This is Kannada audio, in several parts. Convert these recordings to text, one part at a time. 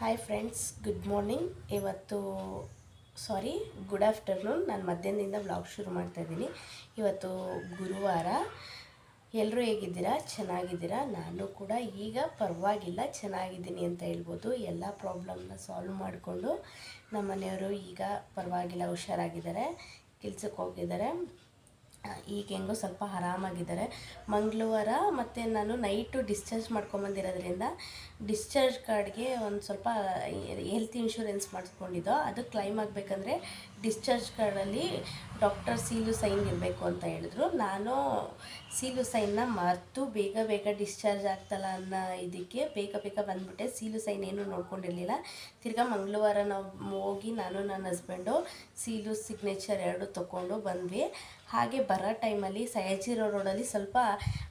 ಹಾಯ್ ಫ್ರೆಂಡ್ಸ್ ಗುಡ್ ಮಾರ್ನಿಂಗ್ ಇವತ್ತು ಸಾರಿ ಗುಡ್ ಆಫ್ಟರ್ನೂನ್ ನಾನು ಮಧ್ಯಾಹ್ನದಿಂದ ಬ್ಲಾಗ್ ಶುರು ಮಾಡ್ತಾ ಇದ್ದೀನಿ. ಇವತ್ತು ಗುರುವಾರ. ಎಲ್ಲರೂ ಹೇಗಿದ್ದೀರಾ? ಚೆನ್ನಾಗಿದ್ದೀರಾ? ನಾನು ಕೂಡ ಈಗ ಪರವಾಗಿಲ್ಲ, ಚೆನ್ನಾಗಿದ್ದೀನಿ ಅಂತ ಹೇಳ್ಬೋದು. ಎಲ್ಲ ಪ್ರಾಬ್ಲಮ್ನ ಸಾಲ್ವ್ ಮಾಡಿಕೊಂಡು ನಮ್ಮ ಮನೆಯವರು ಈಗ ಪರವಾಗಿಲ್ಲ, ಹುಷಾರಾಗಿದ್ದಾರೆ. ಕೆಲ್ಸಕ್ಕೆ ಹೋಗಿದ್ದಾರೆ. ಈಗ ಹೆಂಗೋ ಸ್ವಲ್ಪ ಆರಾಮಾಗಿದ್ದಾರೆ. ಮಂಗಳವಾರ ಮತ್ತು ನಾನು ನೈಟು ಡಿಸ್ಚಾರ್ಜ್ ಮಾಡ್ಕೊಂಬಂದಿರೋದ್ರಿಂದ ಡಿಸ್ಚಾರ್ಜ್ ಕಾರ್ಡ್ಗೆ ಒಂದು ಸ್ವಲ್ಪ ಹೆಲ್ತ್ ಇನ್ಶೂರೆನ್ಸ್ ಮಾಡಿಸ್ಕೊಂಡಿದ್ದೋ. ಅದು ಕ್ಲೈಮ್ ಆಗಬೇಕಂದ್ರೆ ಡಿಸ್ಚಾರ್ಜ್ ಕಾರ್ಡಲ್ಲಿ ಡಾಕ್ಟರ್ ಸೀಲು ಸೈನ್ ಇರಬೇಕು ಅಂತ ಹೇಳಿದ್ರು. ನಾನು ಸೀಲು ಸೈನ್ನ ಮರೆತು ಬೇಗ ಬೇಗ ಡಿಸ್ಚಾರ್ಜ್ ಆಗ್ತಲ್ಲ ಅನ್ನೋ ಇದಕ್ಕೆ ಬೇಗ ಬೇಗ ಬಂದ್ಬಿಟ್ಟೆ. ಸೀಲು ಸೈನ್ ಏನೂ ನೋಡ್ಕೊಂಡಿರಲಿಲ್ಲ. ತಿರ್ಗಾ ಮಂಗಳವಾರ ನಾವು ಹೋಗಿ ನಾನು, ನನ್ನ ಹಸ್ಬೆಂಡು ಸೀಲು ಸಿಗ್ನೇಚರ್ ಎರಡು ತೊಗೊಂಡು ಬಂದ್ವಿ. ಹಾಗೆ ಬರೋ ಟೈಮಲ್ಲಿ ಸಯಾಜಿರೋ ರೋಡಲ್ಲಿ ಸ್ವಲ್ಪ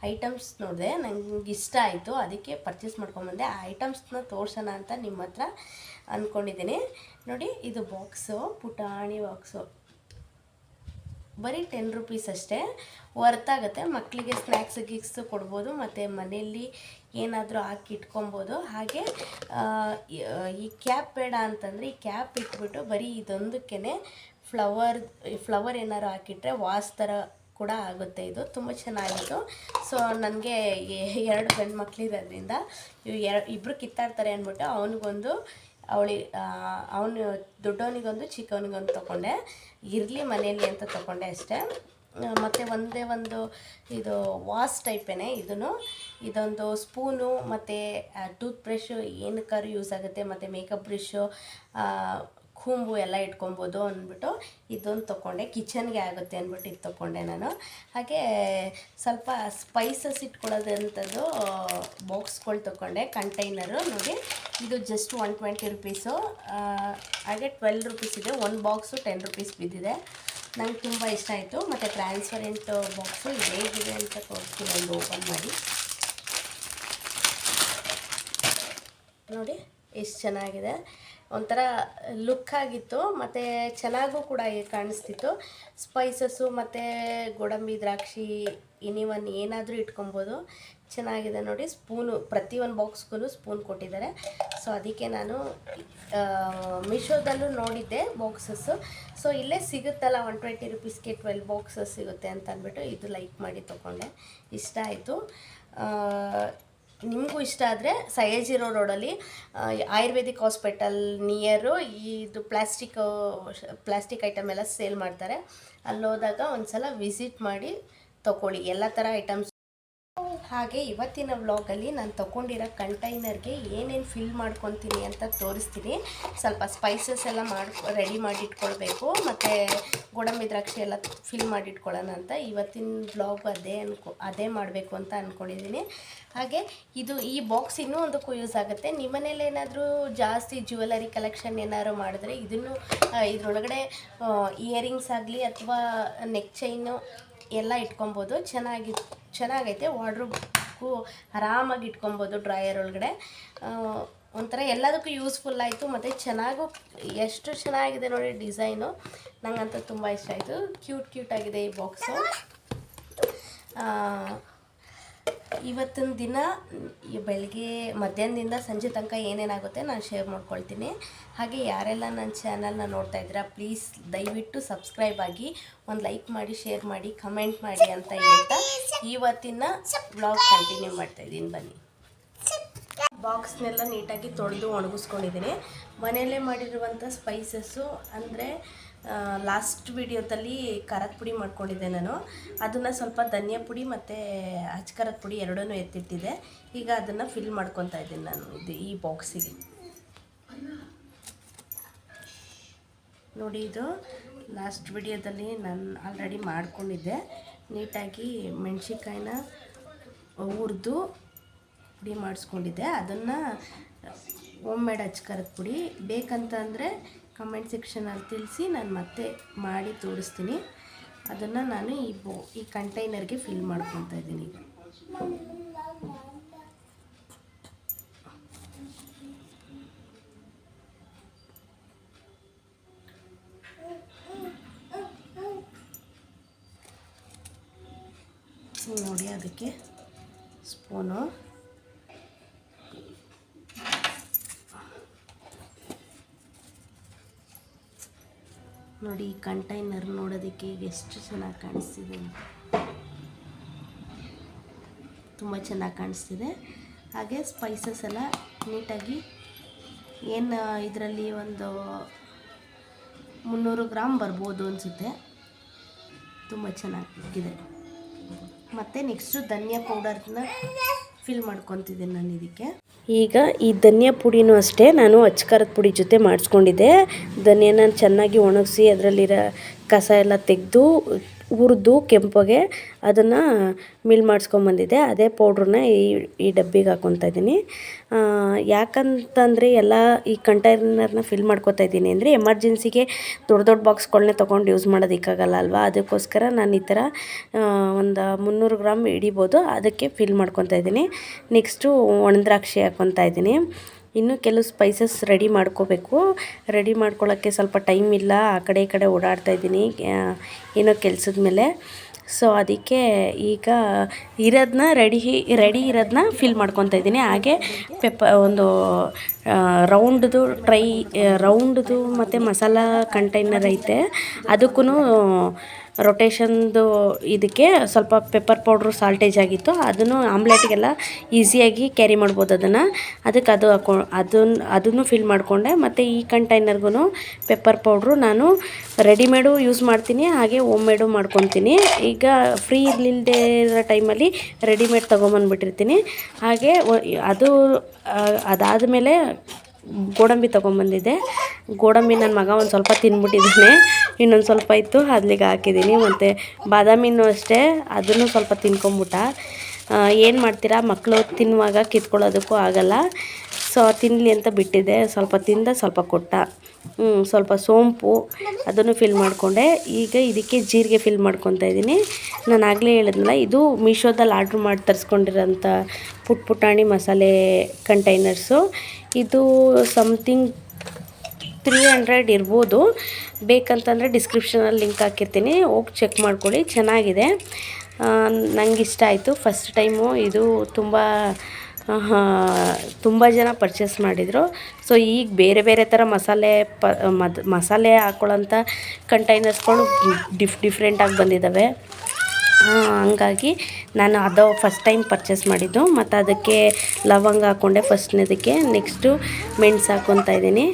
ಐಟಮ್ಸ್ ನೋಡಿದೆ. ನನಗೆ ಇಷ್ಟ ಆಯಿತು. ಅದಕ್ಕೆ ಪರ್ಚೇಸ್ ಮಾಡ್ಕೊಂಬಂದೆ ಆ ಐಟಮ್ಸ್ನ ತೋರ್ಸೋಣ ಅಂತ ನಿಮ್ಮ ಹತ್ರ ಅಂದ್ಕೊಂಡಿದ್ದೀನಿ ನೋಡಿ, ಇದು ಬಾಕ್ಸು, ಪುಟಾಣಿ ಬಾಕ್ಸು. ಬರೀ ಟೆನ್ ರುಪೀಸ್ ಅಷ್ಟೇ. ವರ್ತಾಗುತ್ತೆ ಮಕ್ಕಳಿಗೆ ಸ್ನ್ಯಾಕ್ಸ್ ಗಿಕ್ಸು ಕೊಡ್ಬೋದು. ಮತ್ತು ಮನೆಯಲ್ಲಿ ಏನಾದರೂ ಹಾಕಿ ಇಟ್ಕೊಬೋದು. ಹಾಗೆ ಈ- ಈ ಕ್ಯಾಪ್ ಬೇಡ ಅಂತಂದರೆ ಈ ಕ್ಯಾಪ್ ಇಟ್ಬಿಟ್ಟು ಬರೀ ಇದೊಂದಕ್ಕೆ ಫ್ಲವರ್ ಫ್ಲವರ್ ಏನಾದ್ರು ಹಾಕಿಟ್ರೆ ವಾಸ್ ಥರ ಕೂಡ ಆಗುತ್ತೆ ಇದು. ತುಂಬ ಚೆನ್ನಾಗಿತ್ತು. ಸೊ ನನಗೆ ಎರಡು ಗಂಡು ಮಕ್ಕಳಿರೋದ್ರಿಂದ ಇವು ಎರ ಇಬ್ಬರು ಕಿತ್ತಾಡ್ತಾರೆ ಅಂದ್ಬಿಟ್ಟು ಅವನಿಗೊಂದು ಅವಳಿ ಅವನು ದೊಡ್ಡವನಿಗೊಂದು, ಚಿಕ್ಕವನಿಗೊಂದು ತೊಗೊಂಡೆ. ಇರಲಿ ಮನೆಯಲ್ಲಿ ಅಂತ ತೊಗೊಂಡೆ ಅಷ್ಟೇ. ಮತ್ತು ಒಂದೇ ಒಂದು ಇದು ವಾಸ್ ಟೈಪೇನೆ ಇದನ್ನು. ಇದೊಂದು ಸ್ಪೂನು, ಮತ್ತು ಟೂತ್ ಬ್ರಷು ಏನಕ್ಕಾದ್ರೂ ಯೂಸ್ ಆಗುತ್ತೆ. ಮತ್ತು ಮೇಕಪ್ ಬ್ರಷು ಕೂಂಬು ಎಲ್ಲ ಇಟ್ಕೊಬೋದು ಅಂದ್ಬಿಟ್ಟು ಇದೊಂದು ತೊಗೊಂಡೆ. ಕಿಚನ್ಗೆ ಆಗುತ್ತೆ ಅಂದ್ಬಿಟ್ಟು ಇದು ತೊಗೊಂಡೆ ನಾನು. ಹಾಗೆ ಸ್ವಲ್ಪ ಸ್ಪೈಸಸ್ ಇಟ್ಕೊಳ್ಳೋದಂಥದ್ದು ಬಾಕ್ಸ್ಗಳು ತೊಗೊಂಡೆ ಕಂಟೈನರು ನೋಡಿ, ಇದು ಜಸ್ಟ್ ಒನ್ ಟ್ವೆಂಟಿ ರುಪೀಸು ಹಾಗೆ ಟ್ವೆಲ್ ರುಪೀಸ್ ಇದೆ. ಒಂದು ಬಾಕ್ಸು ಟೆನ್ ರುಪೀಸ್ ಬಿದ್ದಿದೆ. ನಂಗೆ ತುಂಬ ಇಷ್ಟ ಆಯಿತು. ಮತ್ತು ಟ್ರಾನ್ಸ್ಪರೆಂಟ್ ಬಾಕ್ಸು ಹೇಗಿದೆ ಅಂತ ತೋರಿಸ್ತೀನಿ. ಒಂದು ಓಪನ್ ಮಾಡಿ. ನೋಡಿ, ಎಷ್ಟು ಚೆನ್ನಾಗಿದೆ. ಒಂಥರ ಲುಕ್ ಆಗಿತ್ತು, ಮತ್ತು ಚೆನ್ನಾಗೂ ಕೂಡ ಕಾಣಿಸ್ತಿತ್ತು. ಸ್ಪೈಸಸ್ಸು ಮತ್ತು ಗೋಡಂಬಿ, ದ್ರಾಕ್ಷಿ ಎನಿವನ್ ಏನಾದರೂ ಇಟ್ಕೊಬೋದು. ಚೆನ್ನಾಗಿದೆ ನೋಡಿ ಸ್ಪೂನು ಪ್ರತಿಯೊಂದು ಬಾಕ್ಸ್ಗೂ ಸ್ಪೂನ್ ಕೊಟ್ಟಿದ್ದಾರೆ. ಸೊ ಅದಕ್ಕೆ ನಾನು ಮಿಶೋದಲ್ಲೂ ನೋಡಿದ್ದೆ ಬಾಕ್ಸಸ್ಸು ಸೊ ಇಲ್ಲೇ ಸಿಗುತ್ತಲ್ಲ ಒನ್ ಟ್ವೆಂಟಿ ರುಪೀಸ್ಗೆ ಟ್ವೆಲ್ ಬಾಕ್ಸಸ್ ಸಿಗುತ್ತೆ ಅಂತ ಅಂದ್ಬಿಟ್ಟು ಇದು ಲೈಕ್ ಮಾಡಿ ತೊಗೊಂಡೆ. ಇಷ್ಟ ಆಯಿತು. ನಿಮಗೂ ಇಷ್ಟ ಆದರೆ ಸಯಾಜಿರೋ ರೋಡಲ್ಲಿ ಆಯುರ್ವೇದಿಕ್ ಹಾಸ್ಪಿಟಲ್ ನಿಯರು ಇದು ಪ್ಲಾಸ್ಟಿಕ್ ಪ್ಲಾಸ್ಟಿಕ್ ಐಟಮ್ ಎಲ್ಲ ಸೇಲ್ ಮಾಡ್ತಾರೆ. ಅಲ್ಲೋದಾಗ ಒಂದು ಸಲ ವಿಸಿಟ್ ಮಾಡಿ ತಗೊಳ್ಳಿ ಎಲ್ಲ ಥರ ಐಟಮ್ಸ್ ಹಾಗೆ ಇವತ್ತಿನ ವ್ಲಾಗಲ್ಲಿ ನಾನು ತೊಗೊಂಡಿರೋ ಕಂಟೈನರ್ಗೆ ಏನೇನು ಫಿಲ್ ಮಾಡ್ಕೊತೀನಿ ಅಂತ ತೋರಿಸ್ತೀನಿ. ಸ್ವಲ್ಪ ಸ್ಪೈಸಸ್ ಎಲ್ಲ ಮಾಡಿ ರೆಡಿ ಮಾಡಿಟ್ಕೊಳ್ಬೇಕು. ಮತ್ತು ಗೋಡಂಬಿ ದ್ರಾಕ್ಷಿ ಎಲ್ಲ ಫಿಲ್ ಮಾಡಿಟ್ಕೊಳ್ಳೋಣ ಅಂತ ಇವತ್ತಿನ ವ್ಲಾಗ್ ಅದೇ ಅನ್ಕೊ, ಅದೇ ಮಾಡಬೇಕು ಅಂತ ಅಂದ್ಕೊಂಡಿದ್ದೀನಿ ಹಾಗೆ ಇದು ಈ ಬಾಕ್ಸ್ ಇನ್ನೂ ಒಂದಕ್ಕೂ ಯೂಸ್ ಆಗುತ್ತೆ. ನಿಮ್ಮನೇಲಿ ಏನಾದರೂ ಜಾಸ್ತಿ ಜ್ಯುವೆಲರಿ ಕಲೆಕ್ಷನ್ ಏನಾದ್ರು ಮಾಡಿದ್ರೆ ಇದನ್ನು ಇದರೊಳಗಡೆ ಇಯರಿಂಗ್ಸ್ ಆಗಲಿ ಅಥವಾ ನೆಕ್ ಚೈನು ಎಲ್ಲ ಇಟ್ಕೊಬೋದು. ಚೆನ್ನಾಗಿ, ಚೆನ್ನಾಗೈತೆ ವಾಡ್ರೂಬ್ಗೂ ಆರಾಮಾಗಿ ಇಟ್ಕೊಬೋದು ಡ್ರಾಯರ್ ಒಳಗಡೆ. ಒಂಥರ ಎಲ್ಲದಕ್ಕೂ ಯೂಸ್ಫುಲ್ ಆಯಿತು ಮತ್ತು ಚೆನ್ನಾಗೂ, ಎಷ್ಟು ಚೆನ್ನಾಗಿದೆ ನೋಡಿ ಡಿಸೈನು. ನಂಗಂತೂ ತುಂಬ ಇಷ್ಟ ಆಯಿತು. ಕ್ಯೂಟ್ ಕ್ಯೂಟ್ ಆಗಿದೆ ಈ ಬಾಕ್ಸು ಇವತ್ತಿನ ದಿನ ಬೆಳಗ್ಗೆ ಮಧ್ಯಾಹ್ನದಿಂದ ಸಂಜೆ ತನಕ ಏನೇನಾಗುತ್ತೆ ನಾನು ಶೇರ್ ಮಾಡ್ಕೊಳ್ತೀನಿ. ಹಾಗೆ ಯಾರೆಲ್ಲ ನನ್ನ ಚಾನಲ್ನ ನೋಡ್ತಾ ಇದ್ದೀರಾ ಪ್ಲೀಸ್ ದಯವಿಟ್ಟು ಸಬ್ಸ್ಕ್ರೈಬ್ ಆಗಿ, ಒಂದು ಲೈಕ್ ಮಾಡಿ ಶೇರ್ ಮಾಡಿ ಕಮೆಂಟ್ ಮಾಡಿ ಅಂತ ಹೇಳ್ತಾ ಇವತ್ತಿನ ಬ್ಲಾಗ್ ಕಂಟಿನ್ಯೂ ಮಾಡ್ತಾ ಇದ್ದೀನಿ. ಬನ್ನಿ. ಬಾಕ್ಸ್ನೆಲ್ಲ ನೀಟಾಗಿ ತೊಳೆದು ಒಣಗಿಸ್ಕೊಂಡಿದ್ದೀನಿ. ಮನೆಯಲ್ಲೇ ಮಾಡಿರುವಂಥ ಸ್ಪೈಸಸ್ಸು ಅಂದರೆ ಲಾಸ್ಟ್ ವಿಡಿಯೋದಲ್ಲಿ ಖಾರದ ಪುಡಿ ಮಾಡ್ಕೊಂಡಿದ್ದೆ ನಾನು. ಅದನ್ನು ಸ್ವಲ್ಪ ಧನಿಯಾ ಪುಡಿ ಮತ್ತು ಅಚ್ಕಾರದ ಪುಡಿ ಎರಡೂ ಎತ್ತಿಟ್ಟಿದ್ದೆ. ಈಗ ಅದನ್ನು ಫಿಲ್ ಮಾಡ್ಕೊತಾ ಇದ್ದೀನಿ ನಾನು ಇದು ಈ ಬಾಕ್ಸಿಗೆ ನೋಡಿ ಇದು ಲಾಸ್ಟ್ ವಿಡಿಯೋದಲ್ಲಿ ನಾನು ಆಲ್ರೆಡಿ ಮಾಡ್ಕೊಂಡಿದ್ದೆ. ನೀಟಾಗಿ ಮೆಣಸಿನ್ಕಾಯಿನ ಹುರಿದು ಪುಡಿ ಮಾಡಿಸ್ಕೊಂಡಿದ್ದೆ. ಅದನ್ನು ಹೋಮ್ ಮೇಡ್ ಹಚ್ಕರದ ಪುಡಿ. ಬೇಕಂತ ಅಂದರೆ ಕಮೆಂಟ್ ಸೆಕ್ಷನಲ್ಲಿ ತಿಳಿಸಿ ನಾನು ಮತ್ತೆ ಮಾಡಿ ತೋರಿಸ್ತೀನಿ. ಅದನ್ನು ನಾನು ಈ ಬೋ, ಈ ಕಂಟೈನರ್ಗೆ ಫಿಲ್ ಮಾಡ್ಕೊತಾ ಇದ್ದೀನಿ. ನೋಡಿ ಅದಕ್ಕೆ ಸ್ಪೂನು ನೋಡಿ ಈ ಕಂಟೈನರ್ ನೋಡೋದಕ್ಕೆ ಈಗ ಎಷ್ಟು ಚೆನ್ನಾಗಿ ಕಾಣಿಸ್ತಿದೆ. ತುಂಬ ಚೆನ್ನಾಗಿ ಕಾಣಿಸ್ತಿದೆ. ಹಾಗೆ ಸ್ಪೈಸಸ್ ಎಲ್ಲ ನೀಟಾಗಿ ಏನು ಇದರಲ್ಲಿ ಒಂದು ಮುನ್ನೂರು ಗ್ರಾಮ್ ಬರ್ಬೋದು ಅನಿಸುತ್ತೆ. ತುಂಬ ಚೆನ್ನಾಗಿದೆ. ಮತ್ತು ನೆಕ್ಸ್ಟು ಧನಿಯಾ ಪೌಡರ್ನ ಫಿಲ್ ಮಾಡ್ಕೊತಿದ್ದೀನಿ ನಾನು ಇದಕ್ಕೆ. ಈಗ ಈ ಧನಿಯಾ ಪುಡಿನೂ ಅಷ್ಟೇ ನಾನು ಅಚ್ಕಾರದ ಪುಡಿ ಜೊತೆ ಮಾಡಿಸ್ಕೊಂಡಿದ್ದೆ. ಧನಿಯಾನ ಚೆನ್ನಾಗಿ ಒಣಗಿಸಿ ಅದರಲ್ಲಿರೋ ಕಸ ಎಲ್ಲ ತೆಗೆದು ಹುರಿದು ಕೆಂಪಗೆ ಅದನ್ನು ಮಿಲ್ ಮಾಡಿಸ್ಕೊಂಬಂದಿದ್ದೆ. ಅದೇ ಪೌಡ್ರನ್ನ ಈ ಈ ಡಬ್ಬಿಗೆ ಹಾಕ್ಕೊತಾ ಇದ್ದೀನಿ. ಯಾಕಂತಂದರೆ ಎಲ್ಲ ಈ ಕಂಟೈನರ್ನ ಫಿಲ್ ಮಾಡ್ಕೊತಾ ಇದ್ದೀನಿ ಅಂದರೆ ಎಮರ್ಜೆನ್ಸಿಗೆ ದೊಡ್ಡ ದೊಡ್ಡ ಬಾಕ್ಸ್ಗಳನ್ನ ತೊಗೊಂಡು ಯೂಸ್ ಮಾಡೋದಕ್ಕಾಗಲ್ಲ ಅಲ್ವಾ? ಅದಕ್ಕೋಸ್ಕರ ನಾನು ಈ ಥರ ಒಂದು ಮುನ್ನೂರು ಗ್ರಾಮ್ ಹಿಡಿಬೋದು. ಅದಕ್ಕೆ ಫಿಲ್ ಮಾಡ್ಕೊತಾ ಇದ್ದೀನಿ. ನೆಕ್ಸ್ಟು ಒಣದ್ರಾಕ್ಷಿ ಹಾಕ್ಕೊತಾ ಇದ್ದೀನಿ. ಇನ್ನು ಕೆಲವು ಸ್ಪೈಸಸ್ ರೆಡಿ ಮಾಡ್ಕೋಬೇಕು. ರೆಡಿ ಮಾಡ್ಕೊಳ್ಳೋಕ್ಕೆ ಸ್ವಲ್ಪ ಟೈಮ್ ಇಲ್ಲ. ಆ ಕಡೆ ಈ ಕಡೆ ಓಡಾಡ್ತಾ ಇದ್ದೀನಿ. ಏನೋ ಕೆಲಸದ ಮೇಲೆ. ಸೊ ಅದಕ್ಕೆ ಈಗ ಇರೋದನ್ನ ರೆಡಿ ರೆಡಿ ಇರೋದನ್ನ ಫಿಲ್ ಮಾಡ್ಕೊತಾ ಇದ್ದೀನಿ. ಹಾಗೆ ಪೆಪ್ಪ ಒಂದು ರೌಂಡ್ದು ಟ್ರೈ ರೌಂಡ್ದು ಮತ್ತು ಮಸಾಲ ಕಂಟೈನರ್ ಐತೆ. ಅದಕ್ಕೂ ರೊಟೇಷನ್ದು ಇದಕ್ಕೆ ಸ್ವಲ್ಪ ಪೆಪ್ಪರ್ ಪೌಡ್ರು ಸಾಲ್ಟೇಜ್ ಆಗಿತ್ತು. ಅದನ್ನು ಆಮ್ಲೆಟ್ಗೆಲ್ಲ ಈಸಿಯಾಗಿ ಕ್ಯಾರಿ ಮಾಡ್ಬೋದು ಅದನ್ನು. ಅದಕ್ಕೆ ಅದು ಹಾಕೊ ಅದನ್ನು ಅದನ್ನು ಫಿಲ್ ಮಾಡಿಕೊಂಡೆ. ಮತ್ತು ಈ ಕಂಟೈನರ್ಗೂ ಪೆಪ್ಪರ್ ಪೌಡ್ರು ನಾನು ರೆಡಿಮೇಡು ಯೂಸ್ ಮಾಡ್ತೀನಿ. ಹಾಗೆ ಓಮ್ ಮೇಡು ಮಾಡ್ಕೊತೀನಿ. ಈಗ ಫ್ರೀ ಇರಲಿಲ್ಲದೆ ಇರೋ ಟೈಮಲ್ಲಿ ರೆಡಿಮೇಡ್ ತೊಗೊಂಬಂದ್ಬಿಟ್ಟಿರ್ತೀನಿ. ಹಾಗೆ, ಅದು, ಅದಾದಮೇಲೆ ಗೋಡಂಬಿ ತೊಗೊಂಬಂದಿದ್ದೆ. ಗೋಡಂಬಿ ನನ್ನ ಮಗ ಒಂದು ಸ್ವಲ್ಪ ತಿಂದ್ಬಿಟ್ಟಿದ್ದಾನೆ ಇನ್ನೊಂದು ಸ್ವಲ್ಪ ಇತ್ತು, ಅದ್ಲಿಗೆ ಹಾಕಿದ್ದೀನಿ. ಮತ್ತು ಬಾದಾಮಿನೂ ಅಷ್ಟೇ, ಅದನ್ನು ಸ್ವಲ್ಪ ತಿನ್ಕೊಂಬಿಟ್ಟ. ಏನು ಮಾಡ್ತೀರಾ? ಮಕ್ಕಳು ತಿನ್ನುವಾಗ ಕಿತ್ಕೊಳ್ಳೋದಕ್ಕೂ ಆಗಲ್ಲ. ಸೊ ತಿನ್ನಲಿ ಅಂತ ಬಿಟ್ಟಿದ್ದೆ. ಸ್ವಲ್ಪ ತಿಂದ, ಸ್ವಲ್ಪ ಕೊಟ್ಟ. ಸ್ವಲ್ಪ ಸೋಂಪು. ಅದನ್ನು ಫಿಲ್ ಮಾಡಿಕೊಂಡೆ. ಈಗ ಇದಕ್ಕೆ ಜೀರಿಗೆ ಫಿಲ್ ಮಾಡ್ಕೊತಾ ಇದ್ದೀನಿ. ನಾನು ಆಗಲೇ ಹೇಳಿದ್ನಲ್ಲ, ಇದು ಮೀಶೋದಲ್ಲಿ ಆರ್ಡ್ರ್ ಮಾಡಿ ತರಿಸ್ಕೊಂಡಿರೋಂಥ ಪುಟ್ ಪುಟಾಣಿ ಮಸಾಲೆ ಕಂಟೈನರ್ಸು ಇದು ಸಮಥಿಂಗ್ ತ್ರೀ ಹಂಡ್ರೆಡ್ ಇರ್ಬೋದು. ಬೇಕಂತಂದರೆ ಡಿಸ್ಕ್ರಿಪ್ಷನಲ್ಲಿ ಲಿಂಕ್ ಹಾಕಿರ್ತೀನಿ. ಹೋಗಿ ಚೆಕ್ ಮಾಡ್ಕೊಳ್ಳಿ. ಚೆನ್ನಾಗಿದೆ. ನನಗಿಷ್ಟ ಆಯಿತು. ಫಸ್ಟ್ ಟೈಮು ಇದು ತುಂಬ ತುಂಬ ಜನ ಪರ್ಚೇಸ್ ಮಾಡಿದರು. ಸೊ ಈಗ ಬೇರೆ ಬೇರೆ ಥರ ಮಸಾಲೆ ಪ, ಮದ್, ಮಸಾಲೆ ಹಾಕೊಳ್ಳೋಂಥ ಕಂಟೈನರ್ಸ್ಗಳು ಡಿಫ್ ಡಿಫ್ರೆಂಟಾಗಿ ಬಂದಿದ್ದಾವೆ ಹಂಗಾಗಿ ನಾನು ಅದು ಫಸ್ಟ್ ಟೈಮ್ ಪರ್ಚೇಸ್ ಮಾಡಿದ್ದು. ಮತ್ತು ಅದಕ್ಕೆ ಲವಂಗ ಹಾಕ್ಕೊಂಡೆ ಫಸ್ಟ್ನೇದಕ್ಕೆ ನೆಕ್ಸ್ಟು ಮೆಣಸು ಹಾಕ್ಕೊತಾ ಇದ್ದೀನಿ.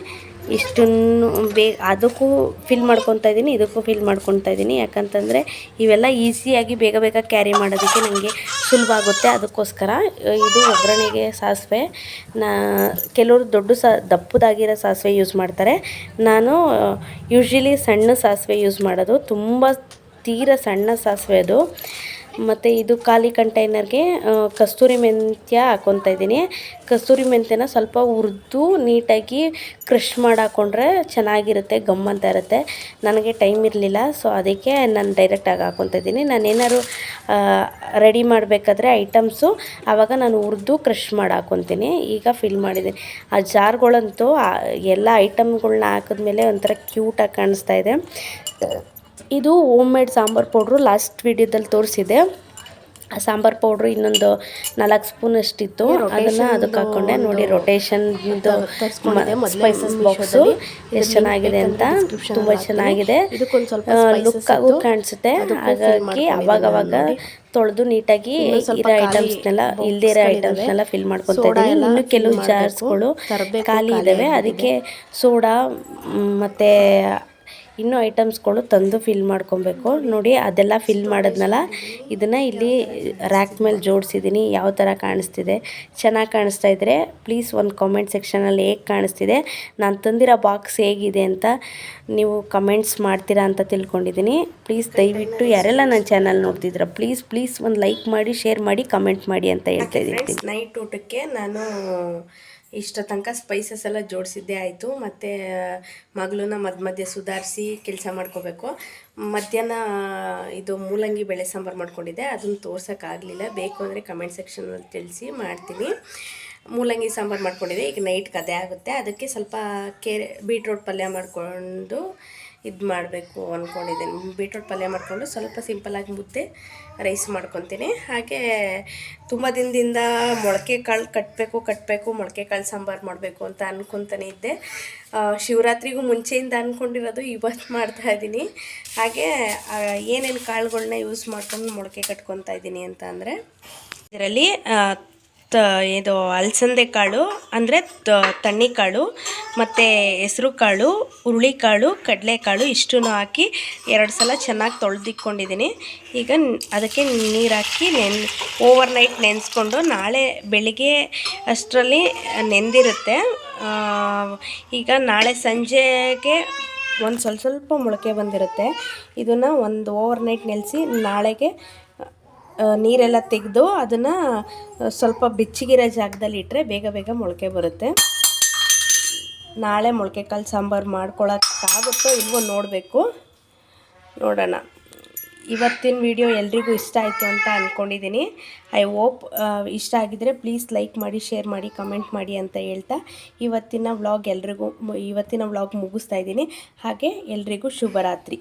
ಇಷ್ಟನ್ನು ಬೇ, ಅದಕ್ಕೂ ಫಿಲ್ ಮಾಡ್ಕೊತಾ ಇದ್ದೀನಿ ಇದಕ್ಕೂ ಫಿಲ್ ಮಾಡ್ಕೊತಾ ಇದ್ದೀನಿ ಯಾಕಂತಂದರೆ ಇವೆಲ್ಲ ಈಸಿಯಾಗಿ ಬೇಗ ಬೇಗ ಕ್ಯಾರಿ ಮಾಡೋದಕ್ಕೆ ನನಗೆ ಸುಲಭ ಆಗುತ್ತೆ. ಅದಕ್ಕೋಸ್ಕರ ಇದು ಒಗ್ಗರಣೆಗೆ ಸಾಸಿವೆ. ನಾ, ಕೆಲವರು ದೊಡ್ಡ ಸಾ, ದಪ್ಪದಾಗಿರೋ ಸಾಸಿವೆ ಯೂಸ್ ಮಾಡ್ತಾರೆ. ನಾನು ಯೂಶ್ವಲಿ ಸಣ್ಣ ಸಾಸಿವೆ ಯೂಸ್ ಮಾಡೋದು. ತುಂಬ ತೀರ ಸಣ್ಣ ಸಾಸಿವೆ ಅದು. ಮತ್ತು ಇದು ಖಾಲಿ ಕಂಟೈನರ್ಗೆ ಕಸ್ತೂರಿ ಮೆಂತ್ಯ ಹಾಕ್ಕೊತಾ ಇದ್ದೀನಿ. ಕಸ್ತೂರಿ ಮೆಂತ್ಯನ ಸ್ವಲ್ಪ ಹುರಿದು ನೀಟಾಗಿ ಕ್ರಷ್ ಮಾಡಿ ಹಾಕ್ಕೊಂಡ್ರೆ ಚೆನ್ನಾಗಿರುತ್ತೆ, ಗಮ್ ಅಂತ ಇರುತ್ತೆ. ನನಗೆ ಟೈಮ್ ಇರಲಿಲ್ಲ, ಸೊ ಅದಕ್ಕೆ ನಾನು ಡೈರೆಕ್ಟಾಗಿ ಹಾಕ್ಕೊತಾ ಇದ್ದೀನಿ. ನಾನು ಏನಾದ್ರು ರೆಡಿ ಮಾಡಬೇಕಾದ್ರೆ ಐಟಮ್ಸು ಆವಾಗ ನಾನು ಹುರಿದು ಕ್ರಷ್ ಮಾಡಿ ಹಾಕೊತೀನಿ ಈಗ ಫಿಲ್ ಮಾಡಿದ್ದೀನಿ. ಆ ಜಾರ್ಗಳಂತೂ ಎಲ್ಲ ಐಟಮ್ಗಳನ್ನ ಹಾಕಿದ್ಮೇಲೆ ಒಂಥರ ಕ್ಯೂಟಾಗಿ ಕಾಣಿಸ್ತಾ ಇದೆ. ಇದು home made sambar powder last ವಿಡಿಯೋದಲ್ಲಿ ತೋರಿಸಿದೆ. ಆ ಸಾಂಬಾರು ಪೌಡ್ರು ಇನ್ನೊಂದು ನಾಲ್ಕು ಸ್ಪೂನ್ ಅಷ್ಟಿತ್ತು. ಅದನ್ನು ಅದಕ್ಕೆ ಹಾಕ್ಕೊಂಡೆ ನೋಡಿ ರೊಟೇಷನ್ ಸ್ಪೈಸಸ್ ಬಾಕ್ಸು ಎಷ್ಟು ಚೆನ್ನಾಗಿದೆ ಅಂತ ತುಂಬ ಚೆನ್ನಾಗಿದೆ. ಲುಕ್ ಆಗು ಕಾಣಿಸುತ್ತೆ. ಹಾಗಾಗಿ ಅವಾಗ ಅವಾಗ ತೊಳೆದು ನೀಟಾಗಿ ಇರೋ ಐಟಮ್ಸ್ನೆಲ್ಲ ಇಲ್ಲದೇ ಇರೋ ಐಟಮ್ಸ್ನೆಲ್ಲ ಫಿಲ್ ಮಾಡ್ಕೊತಾ ಇದ್ದೀನಿ. ಇನ್ನು ಕೆಲವು ಜಾರ್ಸ್ಗಳು ಖಾಲಿ ಇದ್ದಾವೆ ಅದಕ್ಕೆ ಸೋಡಾ ಮತ್ತು ಇನ್ನೂ ಐಟಮ್ಸ್ಗಳು ತಂದು ಫಿಲ್ ಮಾಡ್ಕೊಬೇಕು. ನೋಡಿ ಅದೆಲ್ಲ ಫಿಲ್ ಮಾಡಿದ್ನಲ್ಲ ಇದನ್ನು ಇಲ್ಲಿ ರ್ಯಾಕ್ ಮೇಲೆ ಜೋಡಿಸಿದ್ದೀನಿ ಯಾವ ಥರ ಕಾಣಿಸ್ತಿದೆ? ಚೆನ್ನಾಗಿ ಕಾಣಿಸ್ತಾ ಇದ್ದರೆ ಪ್ಲೀಸ್ ಒಂದು ಕಾಮೆಂಟ್ ಸೆಕ್ಷನಲ್ಲಿ ಹೇಗೆ ಕಾಣಿಸ್ತಿದೆ? ನಾನು ತಂದಿರೋ ಬಾಕ್ಸ್ ಹೇಗಿದೆ ಅಂತ ನೀವು ಕಮೆಂಟ್ಸ್ ಮಾಡ್ತೀರಾ ಅಂತ ತಿಳ್ಕೊಂಡಿದ್ದೀನಿ ಪ್ಲೀಸ್ ದಯವಿಟ್ಟು ಯಾರೆಲ್ಲ ನನ್ನ ಚಾನಲ್ ನೋಡ್ತಿದ್ದೀರ ಪ್ಲೀಸ್ ಪ್ಲೀಸ್ ಒಂದು ಲೈಕ್ ಮಾಡಿ ಶೇರ್ ಮಾಡಿ ಕಮೆಂಟ್ ಮಾಡಿ ಅಂತ ಹೇಳ್ತಾ ಇದ್ದೀನಿ. ನೈಟ್ ಊಟಕ್ಕೆ ನಾನು ಇಷ್ಟ ತನಕ ಸ್ಪೈಸಸ್ ಎಲ್ಲ ಜೋಡಿಸಿದ್ದೇ ಆಯಿತು. ಮತ್ತು ಮಗಳನ್ನ ಮಧ್ಯ ಮಧ್ಯೆ ಸುಧಾರಿಸಿ ಕೆಲಸ ಮಾಡ್ಕೋಬೇಕು. ಮಧ್ಯಾಹ್ನ ಇದು ಮೂಲಂಗಿ ಬೇಳೆ ಸಾಂಬಾರು ಮಾಡ್ಕೊಂಡಿದ್ದೆ. ಅದನ್ನು ತೋರ್ಸೋಕ್ಕಾಗಲಿಲ್ಲ ಬೇಕು ಅಂದರೆ ಕಮೆಂಟ್ ಸೆಕ್ಷನಲ್ಲಿ ತಿಳಿಸಿ ಮಾಡ್ತೀನಿ. ಮೂಲಂಗಿ ಸಾಂಬಾರು ಮಾಡ್ಕೊಂಡಿದ್ದೆ. ಈಗ ನೈಟ್ ಅದೇ ಆಗುತ್ತೆ. ಅದಕ್ಕೆ ಸ್ವಲ್ಪ ಕೆರೆ ಬೀಟ್ರೋಟ್ ಪಲ್ಯ ಮಾಡಿಕೊಂಡು ಇದು ಮಾಡಬೇಕು ಅಂದ್ಕೊಂಡಿದ್ದೀನಿ ಬೀಟ್ರೋಟ್ ಪಲ್ಯ ಮಾಡಿಕೊಂಡು ಸ್ವಲ್ಪ ಸಿಂಪಲ್ಲಾಗಿ ಮುದ್ದೆ ರೈಸ್ ಮಾಡ್ಕೊತೀನಿ. ಹಾಗೆ ತುಂಬ ದಿನದಿಂದ ಮೊಳಕೆ ಕಾಳು ಕಟ್ಟಬೇಕು ಕಟ್ಟಬೇಕು ಮೊಳಕೆ ಕಾಳು ಸಾಂಬಾರು ಮಾಡಬೇಕು ಅಂತ ಅಂದ್ಕೊತಾನೆ ಇದ್ದೆ. ಶಿವರಾತ್ರಿಗೂ ಮುಂಚೆಯಿಂದ ಅಂದ್ಕೊಂಡಿರೋದು ಇವತ್ತು ಮಾಡ್ತಾ ಇದ್ದೀನಿ. ಹಾಗೆ ಏನೇನು ಕಾಳುಗಳನ್ನ ಯೂಸ್ ಮಾಡ್ಕೊಂಡು ಮೊಳಕೆ ಕಟ್ಕೊತಾ ಇದ್ದೀನಿ ಅಂತ ಅಂದರೆ, ಇದರಲ್ಲಿ ತ, ಇದು ಅಲಸಂದೆ ಕಾಳು, ಅಂದರೆ ತಣ್ಣಿ ಕಾಳು, ಮತ್ತು ಹೆಸ್ರು ಕಾಳು ಹುರುಳಿಕಾಳು ಕಡಲೆಕಾಳು ಇಷ್ಟೂ ಹಾಕಿ ಎರಡು ಸಲ ಚೆನ್ನಾಗಿ ತೊಳೆದಿಕ್ಕೊಂಡಿದ್ದೀನಿ ಈಗ ಅದಕ್ಕೆ ನೀರು ಹಾಕಿ ನೆನ್ ಓವರ್ ನೈಟ್ ನೆನೆಸ್ಕೊಂಡು ನಾಳೆ ಬೆಳಿಗ್ಗೆ ಅಷ್ಟರಲ್ಲಿ ನೆಂದಿರುತ್ತೆ. ಈಗ ನಾಳೆ ಸಂಜೆಗೆ ಒಂದು ಸ್ವಲ್ಪ ಸ್ವಲ್ಪ ಮೊಳಕೆ ಬಂದಿರುತ್ತೆ. ಇದನ್ನು ಒಂದು ಓವರ್ ನೈಟ್ ನೆಲೆಸಿ ನಾಳೆಗೆ ನೀರೆಲ್ಲ ತೆಗೆದು ಅದನ್ನು ಸ್ವಲ್ಪ ಬೆಚ್ಚಗಿರೋ ಜಾಗದಲ್ಲಿ ಇಟ್ಟರೆ ಬೇಗ ಬೇಗ ಮೊಳಕೆ ಬರುತ್ತೆ. ನಾಳೆ ಮೊಳಕೆ ಕಾಳು ಸಾಂಬಾರು ಮಾಡ್ಕೊಳಕ್ಕಾಗುತ್ತೋ ಇಲ್ವೋ ನೋಡಬೇಕು. ನೋಡೋಣ. ಇವತ್ತಿನ ವಿಡಿಯೋ ಎಲ್ರಿಗೂ ಇಷ್ಟ ಆಯಿತು ಅಂತ ಅಂದ್ಕೊಂಡಿದ್ದೀನಿ ಐ ಹೋಪ್ ಇಷ್ಟ ಆಗಿದರೆ ಪ್ಲೀಸ್ ಲೈಕ್ ಮಾಡಿ, ಶೇರ್ ಮಾಡಿ, ಕಮೆಂಟ್ ಮಾಡಿ ಅಂತ ಹೇಳ್ತಾ ಇವತ್ತಿನ ವ್ಲಾಗ್ ಎಲ್ರಿಗೂ ಇವತ್ತಿನ ವ್ಲಾಗ್ ಮುಗಿಸ್ತಾ ಇದ್ದೀನಿ. ಹಾಗೆ ಎಲ್ರಿಗೂ ಶುಭರಾತ್ರಿ.